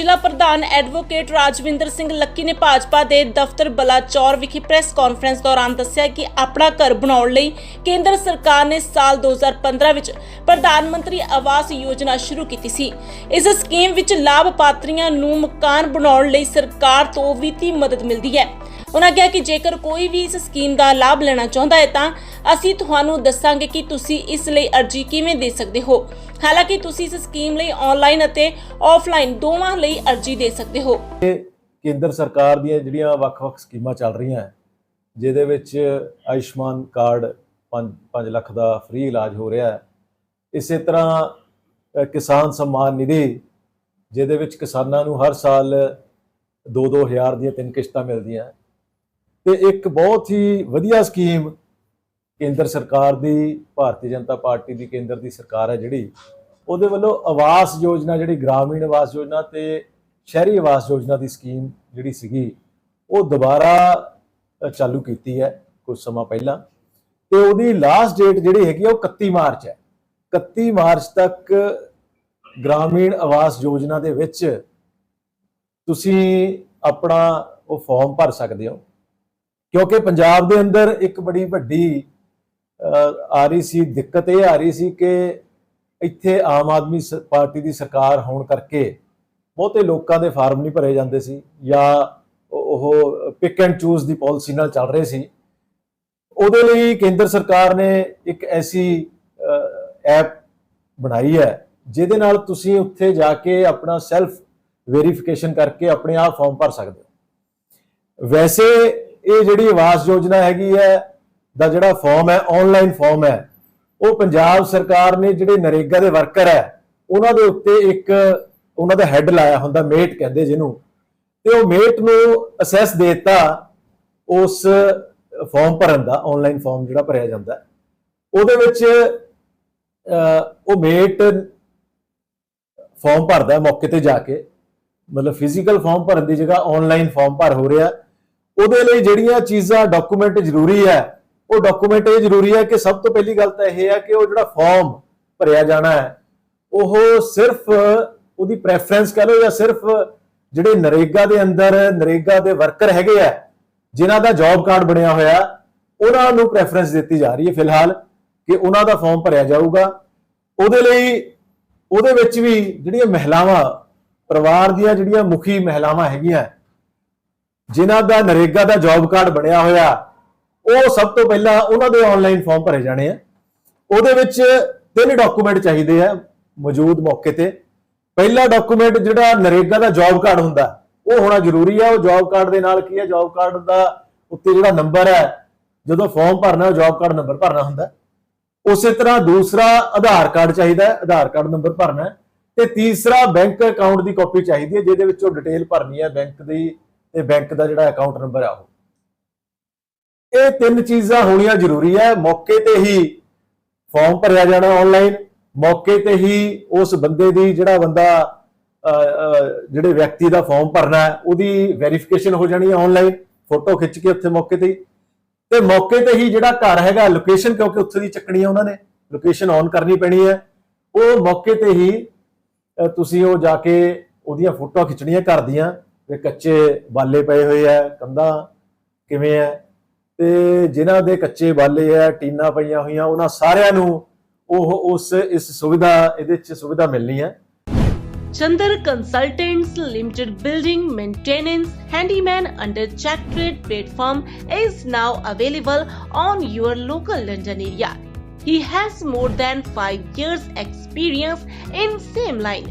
ਜ਼ਿਲ੍ਹਾ ਪ੍ਰਧਾਨ advocate Rajwinder Singh Lucky ਨੇ ਭਾਜਪਾ ਦੇ ਦਫ਼ਤਰ ਬਲਾਚੌਰ ਵਿਖੇ ਪ੍ਰੈਸ ਕਾਨਫਰੰਸ ਦੌਰਾਨ ਦੱਸਿਆ ਕਿ ਆਪਣਾ ਘਰ ਬਣਾਉਣ ਲਈ ਕੇਂਦਰ ਸਰਕਾਰ ਨੇ ਸਾਲ 2015 ਵਿੱਚ ਪ੍ਰਧਾਨ ਮੰਤਰੀ ਆਵਾਸ ਯੋਜਨਾ ਸ਼ੁਰੂ ਕੀਤੀ ਸੀ। ਇਸ ਸਕੀਮ ਵਿੱਚ ਲਾਭਪਾਤਰੀਆਂ ਨੂੰ ਮਕਾਨ ਬਣਾਉਣ ਲਈ ਸਰਕਾਰ ਤੋਂ ਵਿੱਤੀ ਮਦਦ ਮਿਲਦੀ ਹੈ। ਉਹਨਾਂ ਕਿਹਾ ਕਿ ਜੇਕਰ ਕੋਈ ਵੀ ਇਸ ਸਕੀਮ ਦਾ ਲਾਭ ਲੈਣਾ ਚਾਹੁੰਦਾ ਹੈ ਤਾਂ ਅਸੀਂ ਤੁਹਾਨੂੰ ਦੱਸਾਂਗੇ ਕਿ ਤੁਸੀਂ ਇਸ ਲਈ ਅਰਜ਼ੀ ਕਿਵੇਂ ਦੇ ਸਕਦੇ ਹੋ। ਹਾਲਾਂਕਿ ਤੁਸੀਂ ਇਸ ਸਕੀਮ ਲਈ ਆਨਲਾਈਨ ਅਤੇ ਆਫਲਾਈਨ ਦੋਵਾਂ ਲਈ ਅਰਜ਼ੀ ਦੇ ਸਕਦੇ ਹੋ। ਕੇਂਦਰ ਸਰਕਾਰ ਦੀਆਂ ਜਿਹੜੀਆਂ ਵੱਖ-ਵੱਖ ਸਕੀਮਾਂ ਚੱਲ ਰਹੀਆਂ ਹੈ, ਜਿਹਦੇ ਵਿੱਚ ਆਯੁਸ਼ਮਾਨ ਕਾਰਡ 5 5 ਲੱਖ ਦਾ ਫ੍ਰੀ ਇਲਾਜ ਹੋ ਰਿਹਾ ਹੈ। ਇਸੇ ਤਰ੍ਹਾਂ ਕਿਸਾਨ ਸਨਮਾਨ ਨਿਧੀ, ਜਿਹਦੇ ਵਿੱਚ ਕਿਸਾਨਾਂ ਨੂੰ ਹਰ ਸਾਲ 2-2 ਹਜ਼ਾਰ ਦੀਆਂ ਤਿੰਨ ਕਿਸ਼ਤਾਂ ਮਿਲਦੀਆਂ ਤੇ ਇੱਕ ਬਹੁਤ ਹੀ ਵਧੀਆ ਸਕੀਮ ਕੇਂਦਰ ਸਰਕਾਰ ਦੀ, ਭਾਰਤੀ ਜਨਤਾ ਪਾਰਟੀ ਦੀ ਕੇਂਦਰ ਦੀ ਸਰਕਾਰ ਹੈ ਜਿਹੜੀ, ਉਹਦੇ ਵੱਲੋਂ ਆਵਾਸ ਯੋਜਨਾ ਜਿਹੜੀ ਗ੍ਰਾਮੀਣ ਆਵਾਸ ਯੋਜਨਾ ਤੇ ਸ਼ਹਿਰੀ ਆਵਾਸ ਯੋਜਨਾ ਦੀ ਸਕੀਮ ਜਿਹੜੀ ਸੀਗੀ, ਉਹ ਦੁਬਾਰਾ ਚਾਲੂ ਕੀਤੀ ਹੈ ਕੁਝ ਸਮਾਂ ਪਹਿਲਾਂ। ਤੇ ਉਹਦੀ ਲਾਸਟ ਡੇਟ ਜਿਹੜੀ ਹੈਗੀ ਆ ਉਹ 31 ਮਾਰਚ ਹੈ। 31 ਮਾਰਚ ਤੱਕ ਗ੍ਰਾਮੀਣ ਆਵਾਸ ਯੋਜਨਾ ਦੇ ਵਿੱਚ ਤੁਸੀਂ ਆਪਣਾ ਉਹ ਫਾਰਮ ਭਰ ਸਕਦੇ ਹੋ। ਕਿਉਂਕਿ ਪੰਜਾਬ ਦੇ ਅੰਦਰ ਇੱਕ ਬੜੀ ਵੱਡੀ ਆ ਰਹੀ ਸੀ, ਦਿੱਕਤ ਇਹ ਆ ਰਹੀ ਸੀ ਕਿ ਇੱਥੇ ਆਮ ਆਦਮੀ ਸ- ਪਾਰਟੀ ਦੀ ਸਰਕਾਰ ਹੋਣ ਕਰਕੇ ਬਹੁਤੇ ਲੋਕਾਂ ਦੇ ਫਾਰਮ ਨਹੀਂ ਭਰੇ ਜਾਂਦੇ ਸੀ ਜਾਂ ਉਹ- ਉਹ ਪਿਕ ਐਂਡ ਚੂਜ਼ ਦੀ ਪਾਲਿਸੀ ਨਾਲ ਚੱਲ ਰਹੇ ਸੀ। ਉਹਦੇ ਲਈ ਕੇਂਦਰ ਸਰਕਾਰ ਨੇ ਇੱਕ ਐਸੀ ਐਪ ਬਣਾਈ ਹੈ, ਜਿਹਦੇ ਨਾਲ ਤੁਸੀਂ ਉੱਥੇ ਜਾ ਕੇ ਆਪਣਾ ਸੈਲਫ ਵੈਰੀਫਿਕੇਸ਼ਨ ਕਰਕੇ ਆਪਣੇ ਆਪ ਫਾਰਮ ਭਰ ਸਕਦੇ ਹੋ। ਵੈਸੇ ਇਹ ਜਿਹੜੀ ਆਵਾਸ ਯੋਜਨਾ ਹੈਗੀ ਹੈ ਦਾ ਜਿਹੜਾ ਫਾਰਮ ਹੈ ਆਨਲਾਈਨ ਫਾਰਮ ਹੈ ਉਹ ਪੰਜਾਬ ਸਰਕਾਰ ਨੇ ਜਿਹੜੇ ਨਰੇਗਾ ਦੇ ਵਰਕਰ ਹੈ ਉਹਨਾਂ ਦੇ ਉੱਤੇ ਇੱਕ ਉਹਨਾਂ ਦਾ ਹੈੱਡ ਲਾਇਆ ਹੁੰਦਾ ਮੇਟ ਕਹਿੰਦੇ ਜਿਹਨੂੰ। ਤੇ ਉਹ ਮੇਟ ਨੂੰ ਅਸੈਸ ਦੇਤਾ ਉਸ ਫਾਰਮ ਭਰਨ ਦਾ ਆਨਲਾਈਨ ਫਾਰਮ ਜਿਹੜਾ ਭਰਿਆ ਜਾਂਦਾ। ਉਹਦੇ ਵਿੱਚ ਅਹ, ਉਹ ਮੇਟ ਫਾਰਮ ਭਰਦਾ ਮੌਕੇ ਤੇ ਜਾ ਕੇ। ਮਤਲਬ ਫਿਜ਼ੀਕਲ ਫਾਰਮ ਭਰਨ ਦੀ ਜਗ੍ਹਾ ਆਨਲਾਈਨ ਫਾਰਮ ਭਰ ਹੋ ਰਿਹਾ। ਉਹਦੇ ਲਈ ਜਿਹੜੀਆਂ ਚੀਜ਼ਾਂ ਡਾਕੂਮੈਂਟ ਜ਼ਰੂਰੀ ਹੈ, ਉਹ ਡਾਕੂਮੈਂਟ ਇਹ ਜ਼ਰੂਰੀ ਹੈ ਕਿ ਸਭ ਤੋਂ ਪਹਿਲੀ ਗੱਲ ਤਾਂ ਇਹ ਹੈ ਕਿ ਉਹ ਜਿਹੜਾ ਫਾਰਮ ਭਰਿਆ ਜਾਣਾ ਹੈ, ਉਹ ਸਿਰਫ ਉਹਦੀ ਪ੍ਰੈਫਰੈਂਸ ਕਹ ਲਓ ਜਾਂ ਸਿਰਫ ਜਿਹੜੇ ਨਰੇਗਾ ਦੇ ਅੰਦਰ, ਨਰੇਗਾ ਦੇ ਵਰਕਰ ਹੈਗੇ ਆ, ਜਿਨ੍ਹਾਂ ਦਾ ਜੌਬ ਕਾਰਡ ਬਣਿਆ ਹੋਇਆ, ਉਹਨਾਂ ਨੂੰ ਪ੍ਰੈਫਰੈਂਸ ਦਿੱਤੀ ਜਾ ਰਹੀ ਹੈ ਫਿਲਹਾਲ ਕਿ ਉਹਨਾਂ ਦਾ ਫਾਰਮ ਭਰਿਆ ਜਾਊਗਾ। ਉਹਦੇ ਲਈ ਉਹਦੇ ਵਿੱਚ ਵੀ ਜਿਹੜੀਆਂ ਮਹਿਲਾਵਾਂ, ਪਰਿਵਾਰ ਦੀਆਂ ਜਿਹੜੀਆਂ ਮੁਖੀ ਮਹਿਲਾਵਾਂ ਹੈਗੀਆਂ ਜਿਨ੍ਹਾਂ ਦਾ ਨਰੇਗਾ ਦਾ ਜੌਬ ਕਾਰਡ ਬਣਿਆ ਹੋਇਆ, ਉਹ ਸਭ ਤੋਂ ਪਹਿਲਾਂ ਉਹਨਾਂ ਦੇ ਆਨਲਾਈਨ ਫਾਰਮ ਭਰੇ ਜਾਣੇ ਆ। ਉਹਦੇ ਵਿੱਚ ਤਿੰਨ ਡਾਕੂਮੈਂਟ ਚਾਹੀਦੇ ਆ ਮੌਜੂਦ ਮੌਕੇ ਤੇ। ਪਹਿਲਾ ਡਾਕੂਮੈਂਟ ਜਿਹੜਾ ਨਰੇਗਾ ਦਾ ਜੌਬ ਕਾਰਡ ਹੁੰਦਾ, ਉਹ ਹੋਣਾ ਜ਼ਰੂਰੀ ਹੈ ਉਹ ਜੌਬ ਕਾਰਡ ਦੇ ਨਾਲ ਕੀ ਹੈ ਜੌਬ ਕਾਰਡ ਦਾ ਉੱਤੇ ਜਿਹੜਾ ਨੰਬਰ ਹੈ ਜਦੋਂ ਫਾਰਮ ਭਰਨਾ ਉਹ ਜੌਬ ਕਾਰਡ ਨੰਬਰ ਭਰਨਾ ਹੁੰਦਾ। ਉਸੇ ਤਰ੍ਹਾਂ ਦੂਸਰਾ ਆਧਾਰ ਕਾਰਡ ਚਾਹੀਦਾ ਹੈ ਆਧਾਰ ਕਾਰਡ ਨੰਬਰ ਭਰਨਾ। ਤੇ ਤੀਸਰਾ ਬੈਂਕ ਅਕਾਊਂਟ ਦੀ ਕਾਪੀ ਚਾਹੀਦੀ ਹੈ ਜਿਹਦੇ ਵਿੱਚ ਉਹ ਡਿਟੇਲ ਭਰਨੀ ਹੈ ਬੈਂਕ ਦੀ। ਤੇ ਬੈਂਕ ਦਾ ਜਿਹੜਾ ਅਕਾਊਂਟ ਨੰਬਰ ਆ ਉਹ। ਇਹ ਤਿੰਨ ਚੀਜ਼ਾਂ ਹੋਣੀਆਂ ਜ਼ਰੂਰੀ ਹੈ। ਮੌਕੇ ਤੇ ਹੀ ਫਾਰਮ ਭਰਿਆ ਜਾਣਾ ਆਨਲਾਈਨ ਮੌਕੇ ਤੇ ਹੀ ਉਸ ਬੰਦੇ ਦੀ ਜਿਹੜਾ ਬੰਦਾ ਜਿਹੜੇ ਵਿਅਕਤੀ ਦਾ ਫਾਰਮ ਭਰਨਾ ਹੈ, ਉਹਦੀ ਵੈਰੀਫਿਕੇਸ਼ਨ ਹੋ ਜਾਣੀ ਹੈ ਆਨਲਾਈਨ ਫੋਟੋ ਖਿੱਚ ਕੇ ਉੱਥੇ ਮੌਕੇ ਤੇ ਤੇ ਮੌਕੇ ਤੇ ਹੀ ਜਿਹੜਾ ਘਰ ਹੈਗਾ ਲੋਕੇਸ਼ਨ ਕਿਉਂਕਿ ਉੱਥੇ ਦੀ ਚੱਕਣੀ ਹੈ ਉਹਨਾਂ ਨੇ। ਲੋਕੇਸ਼ਨ ਔਨ ਕਰਨੀ ਪੈਣੀ ਹੈ। ਉਹ ਮੌਕੇ ਤੇ ਹੀ ਤੁਸੀਂ ਉਹ ਜਾ ਕੇ ਉਹਦੀਆਂ ਫੋਟੋਆਂ ਖਿੱਚਣੀਆਂ ਘਰ ਦੀਆਂ। ਤੇ ਕੱਚੇ ਬਾਲੇ ਪਏ ਹੋਏ ਆ ਕੰਧਾਂ ਕਿਵੇਂ ਹੈ ਤੇ ਜਿਨ੍ਹਾਂ ਦੇ ਕੱਚੇ ਬਾਲੇ ਆ ਟੀਨਾਂ ਪਈਆਂ ਹੋਈਆਂ ਉਹਨਾਂ ਸਾਰਿਆਂ ਨੂੰ ਉਹ ਉਸ ਇਸ ਸੁਵਿਧਾ ਇਹਦੇ ਚ ਸੁਵਿਧਾ ਮਿਲਣੀ ਹੈ Chandar Consultants Limited building maintenance handyman under check trade platform is now available on your local London area. He has more than 5 years experience in same line.